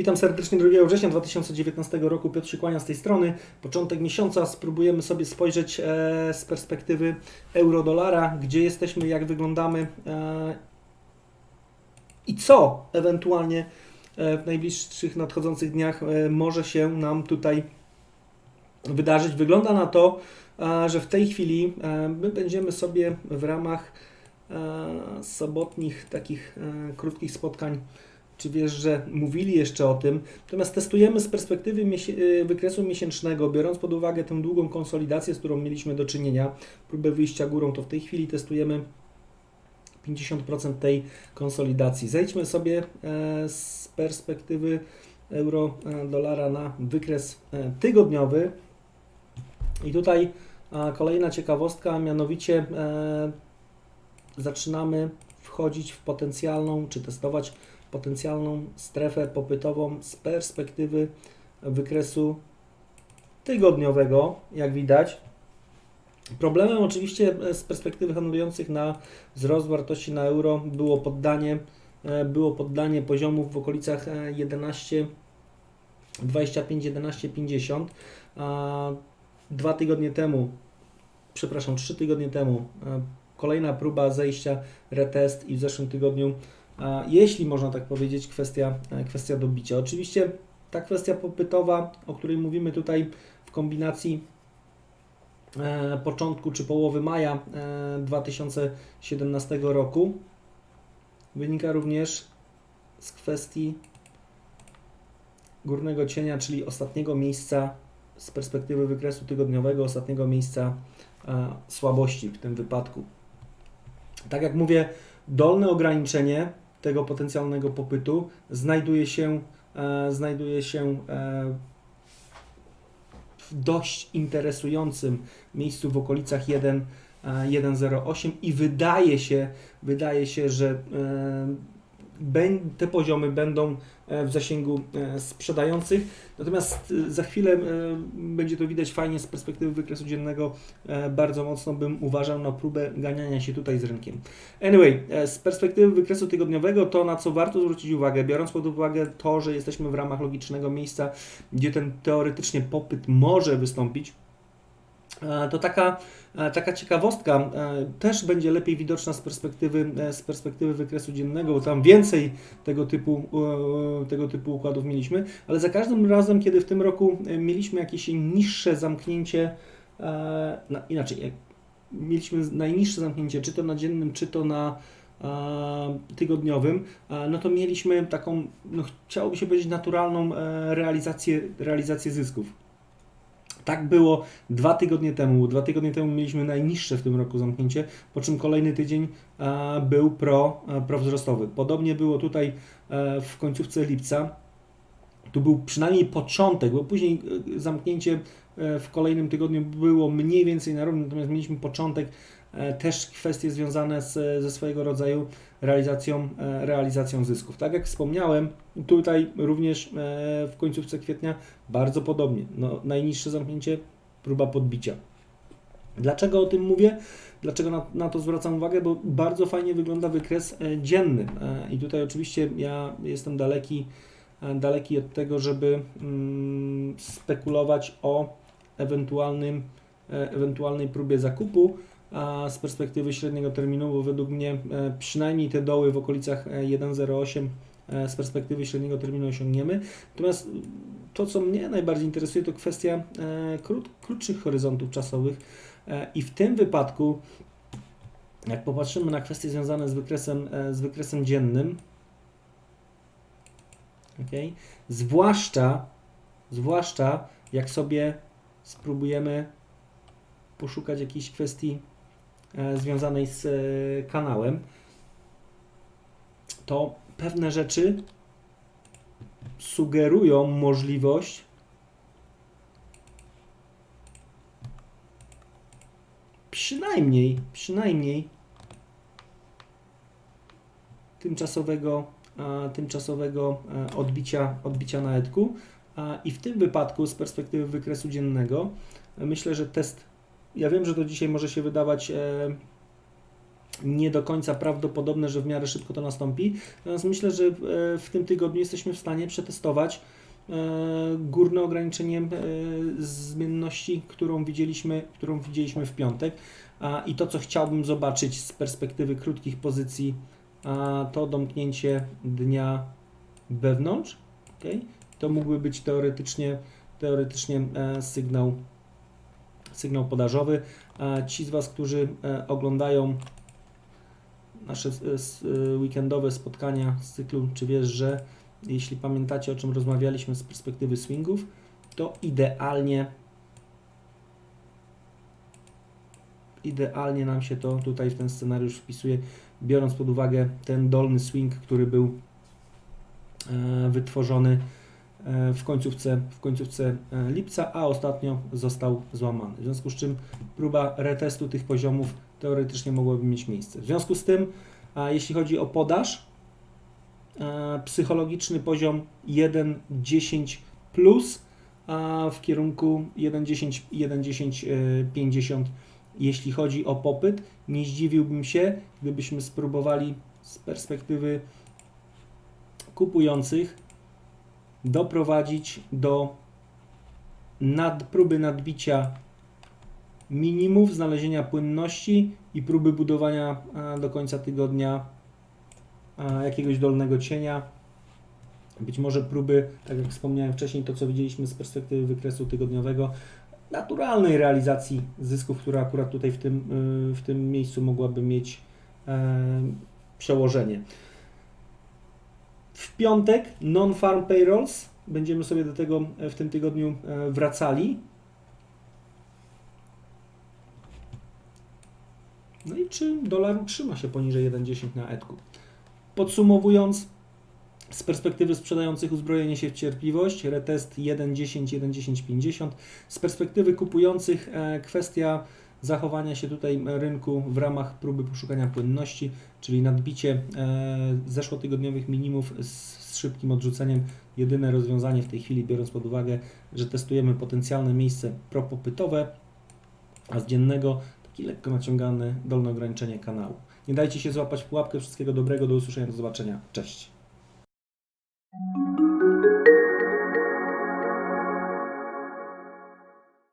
Witam serdecznie 2 września 2019 roku. Piotr kłania z tej strony. Początek miesiąca spróbujemy sobie spojrzeć e, z perspektywy euro-dolara, gdzie jesteśmy, jak wyglądamy e, i co ewentualnie e, w najbliższych nadchodzących dniach może się nam tutaj wydarzyć. Wygląda na to, że w tej chwili my będziemy sobie w ramach sobotnich takich krótkich spotkań czy wiesz, że mówili jeszcze o tym. Natomiast testujemy z perspektywy y, wykresu miesięcznego, biorąc pod uwagę tę długą konsolidację, z którą mieliśmy do czynienia, próbę wyjścia górą, to w tej chwili testujemy 50% tej konsolidacji. Zejdźmy sobie e, z perspektywy euro-dolara na wykres e, tygodniowy. I tutaj kolejna ciekawostka, mianowicie e, zaczynamy wchodzić w potencjalną, czy testować potencjalną strefę popytową z perspektywy wykresu tygodniowego, jak widać. Problemem oczywiście e, z perspektywy handlujących na wzrost wartości na euro było poddanie, e, było poddanie poziomów w okolicach e, 11, 25, 11, 50. A Dwa tygodnie temu, przepraszam, trzy tygodnie temu e, kolejna próba zejścia, retest i w zeszłym tygodniu jeśli można tak powiedzieć, kwestia, e, kwestia dobicia. Oczywiście ta kwestia popytowa, o której mówimy tutaj w kombinacji e, początku czy połowy maja e, 2017 roku, wynika również z kwestii górnego cienia, czyli ostatniego miejsca z perspektywy wykresu tygodniowego, ostatniego miejsca e, słabości w tym wypadku. Tak jak mówię, dolne ograniczenie tego potencjalnego popytu znajduje się, e, znajduje się e, w dość interesującym miejscu w okolicach 1, e, 1,08 i wydaje się, wydaje się, że e, te poziomy będą e, w zasięgu e, sprzedających. Natomiast e, za chwilę będzie to widać fajnie z perspektywy wykresu dziennego. Bardzo mocno bym uważał na próbę ganiania się tutaj z rynkiem. Anyway, z perspektywy wykresu tygodniowego to na co warto zwrócić uwagę, biorąc pod uwagę to, że jesteśmy w ramach logicznego miejsca, gdzie ten teoretycznie popyt może wystąpić, to taka, e, taka ciekawostka e, też będzie lepiej widoczna z perspektywy, e, z perspektywy wykresu dziennego, bo tam więcej tego typu, e, tego typu układów mieliśmy, ale za każdym razem, kiedy w tym roku e, mieliśmy jakieś niższe zamknięcie, e, na, inaczej, mieliśmy najniższe zamknięcie, czy to na dziennym, czy to na e, tygodniowym, e, no to mieliśmy taką, no chciałoby się powiedzieć, naturalną e, realizację, realizację zysków. Tak było dwa tygodnie temu. Dwa tygodnie temu mieliśmy najniższe w tym roku zamknięcie, po czym kolejny tydzień e, był pro, e, prowzrostowy. Podobnie było tutaj e, w końcówce lipca. Tu był przynajmniej początek, bo później zamknięcie w kolejnym tygodniu było mniej więcej na równi, natomiast mieliśmy początek też kwestie związane z, ze swojego rodzaju realizacją, e, realizacją zysków. Tak jak wspomniałem, tutaj również e, w końcówce kwietnia bardzo podobnie. No, najniższe zamknięcie, próba podbicia. Dlaczego o tym mówię? Dlaczego na, na to zwracam uwagę? Bo bardzo fajnie wygląda wykres e, dzienny. E, I tutaj oczywiście ja jestem daleki, e, daleki od tego, żeby mm, spekulować o ewentualnym, e, ewentualnej próbie zakupu a z perspektywy średniego terminu, bo według mnie e, przynajmniej te doły w okolicach e, 1,08 e, z perspektywy średniego terminu osiągniemy. Natomiast to, co mnie najbardziej interesuje, to kwestia e, krót, krótszych horyzontów czasowych e, i w tym wypadku, jak popatrzymy na kwestie związane z wykresem, e, z wykresem dziennym, okay, zwłaszcza, zwłaszcza jak sobie spróbujemy poszukać jakiejś kwestii e, związanej z e, kanałem, to pewne rzeczy sugerują możliwość przynajmniej, przynajmniej tymczasowego, a, tymczasowego e, odbicia, odbicia na etku. I w tym wypadku, z perspektywy wykresu dziennego, e, myślę, że test. Ja wiem, że to dzisiaj może się wydawać e, nie do końca prawdopodobne, że w miarę szybko to nastąpi. Natomiast myślę, że e, w tym tygodniu jesteśmy w stanie przetestować e, górne ograniczenie zmienności, którą widzieliśmy, którą widzieliśmy w piątek. I to, co chciałbym zobaczyć z perspektywy krótkich pozycji, to domknięcie dnia wewnątrz. Okay? To mógłby być teoretycznie, teoretycznie sygnał, sygnał podażowy. A ci z Was, którzy e, oglądają nasze e, e, weekendowe spotkania z cyklu Czy wiesz, że jeśli pamiętacie o czym rozmawialiśmy z perspektywy swingów, to idealnie idealnie nam się to tutaj w ten scenariusz wpisuje, biorąc pod uwagę ten dolny swing, który był e, wytworzony e, w końcówce, w końcówce e, lipca, a ostatnio został złamany. W związku z czym próba retestu tych poziomów teoretycznie mogłaby mieć miejsce. W związku z tym, a jeśli chodzi o podaż, e, psychologiczny poziom 1.10 plus, a w kierunku 1.10 1.10 e, 50 jeśli chodzi o popyt. Nie zdziwiłbym się, gdybyśmy spróbowali z perspektywy kupujących doprowadzić do nad, próby nadbicia minimów, znalezienia płynności i próby budowania e, do końca tygodnia e, jakiegoś dolnego cienia. Być może próby, tak jak wspomniałem wcześniej, to co widzieliśmy z perspektywy wykresu tygodniowego, naturalnej realizacji zysków, która akurat tutaj w tym, y, w tym miejscu mogłaby mieć e, przełożenie. W piątek non-farm payrolls. Będziemy sobie do tego w tym tygodniu e, wracali. No i czy dolar utrzyma się poniżej 1,10 na etku? Podsumowując, z perspektywy sprzedających uzbrojenie się w cierpliwość, retest 1.10, 1.1050. Z perspektywy kupujących e, kwestia zachowania się tutaj rynku w ramach próby poszukania płynności, czyli nadbicie e, zeszłotygodniowych minimów z, szybkim odrzuceniem. Jedyne rozwiązanie w tej chwili, biorąc pod uwagę, że testujemy potencjalne miejsce propopytowe, a z dziennego taki lekko naciągany dolne ograniczenie kanału. Nie dajcie się złapać w pułapkę. Wszystkiego dobrego, do usłyszenia, do zobaczenia. Cześć.